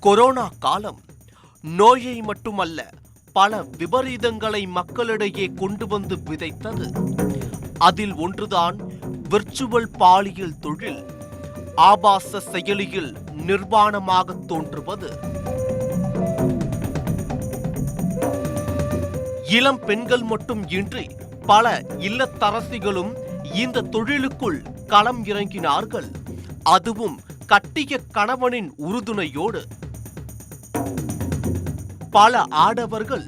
Corona காலம் நோயை மட்டுமல்ல பல விபரீதங்களை மக்களிடையே கொண்டு வந்து விதைத்தது. அதில் ஒன்றுதான் விர்ச்சுவல் பாலியல் தொழில் ஆபாச செயலியில் நிர்வாணமாக தோன்றுவது. இளம் பெண்கள் மட்டும் இன்றி பல இல்லத்தரசிகளும் இந்த தொழிலுக்குள் களம் இறங்கினார்கள். அதுவும் கட்டிய கணவனின் உறுதுணையோடு பல ஆடவர்கள்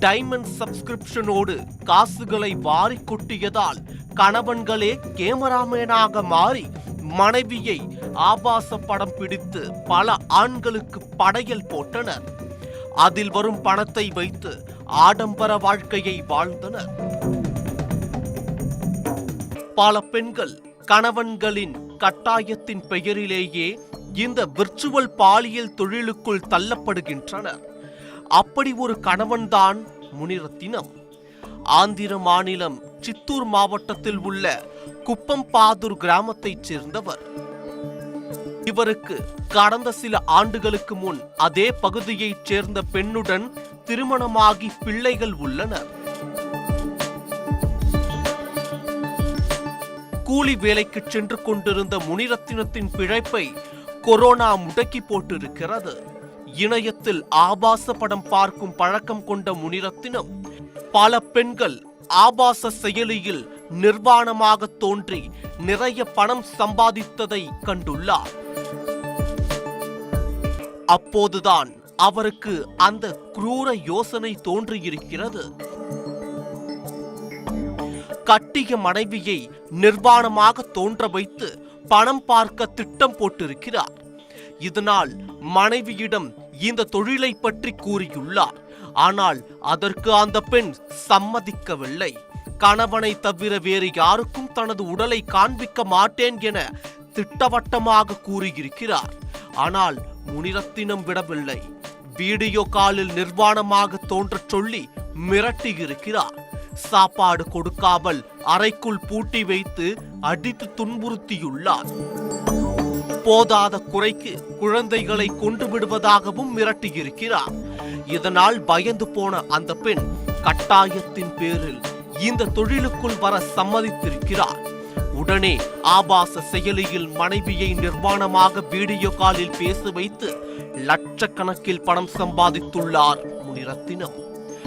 டைமண்ட் சப்ஸ்கிரிப்ஷனோடு காசுகளை வாரி கொட்டியதால் கணவன்களே கேமராமேனாக மாறி மனைவியை ஆபாச படம் பிடித்து பல ஆண்களுக்கு படையல் போட்டனர். அதில் வரும் பணத்தை வைத்து ஆடம்பர வாழ்க்கையை வாழ்ந்தனர். பல பெண்கள் கணவன்களின் கட்டாயத்தின் பெயரிலேயே இந்த விர்ச்சுவல் பாலியல் தொழிலுக்குள் தள்ளப்படுகின்றனர் அப்படி ஒரு கணவன்தான் முனிரத்தினம். ஆந்திர மாநிலம் சித்தூர் மாவட்டத்தில் உள்ள குப்பம்பாதூர் கிராமத்தைச் சேர்ந்தவர். இவருக்கு கடந்த சில ஆண்டுகளுக்கு முன் அதே பகுதியைச் சேர்ந்த பெண்ணுடன் திருமணமாகி பிள்ளைகள் உள்ளனர். கூலி வேலைக்கு சென்று கொண்டிருந்த முனிரத்தினத்தின் பிழைப்பை கொரோனா முடக்கி போட்டிருக்கிறது. இணையத்தில் ஆபாச படம் பார்க்கும் பழக்கம் கொண்ட முனிரத்தினம் பல பெண்கள் ஆபாச செயலியில் நிர்வாணமாக தோன்றி நிறைய பணம் சம்பாதித்ததை கண்டுள்ளார். அப்போதுதான் அவருக்கு அந்த குரூர யோசனை தோன்றியிருக்கிறது. கட்டிய மனைவியை நிர்வாணமாக தோன்ற வைத்து பணம் பார்க்க திட்டம் போட்டிருக்கிறார். இதனால் மனைவியிடம் இந்த தொழிலை பற்றி கூறியுள்ளார். ஆனால் அதற்கு அந்த பெண் சம்மதிக்கவில்லை. கணவனை தவிர வேறு யாருக்கும் தனது உடலை காண்பிக்க மாட்டேன் என திட்டவட்டமாக கூறியிருக்கிறார். ஆனால் முனிரத்தினம் விடவில்லை. வீடியோ காலில் நிர்வாணமாக தோன்றச் சொல்லி மிரட்டியிருக்கிறார். சாப்பாடு கொடுக்காமல் அறைக்குள் பூட்டி வைத்து அடித்து துன்புறுத்தியுள்ளார். போதாத குறைக்கு குழந்தைகளை கொண்டு விடுவதாகவும் மிரட்டியிருக்கிறார். இதனால் பயந்து போன அந்த பெண் கட்டாயத்தின் பேரில் இந்த தொழிலுக்குள் வர சம்மதித்திருக்கிறார். உடனே ஆபாச செயலியில் மனைவியை நிர்வாணமாக வீடியோ காலில் பேச வைத்து லட்சக்கணக்கில் பணம் சம்பாதித்துள்ளார் முனிரத்தினம்.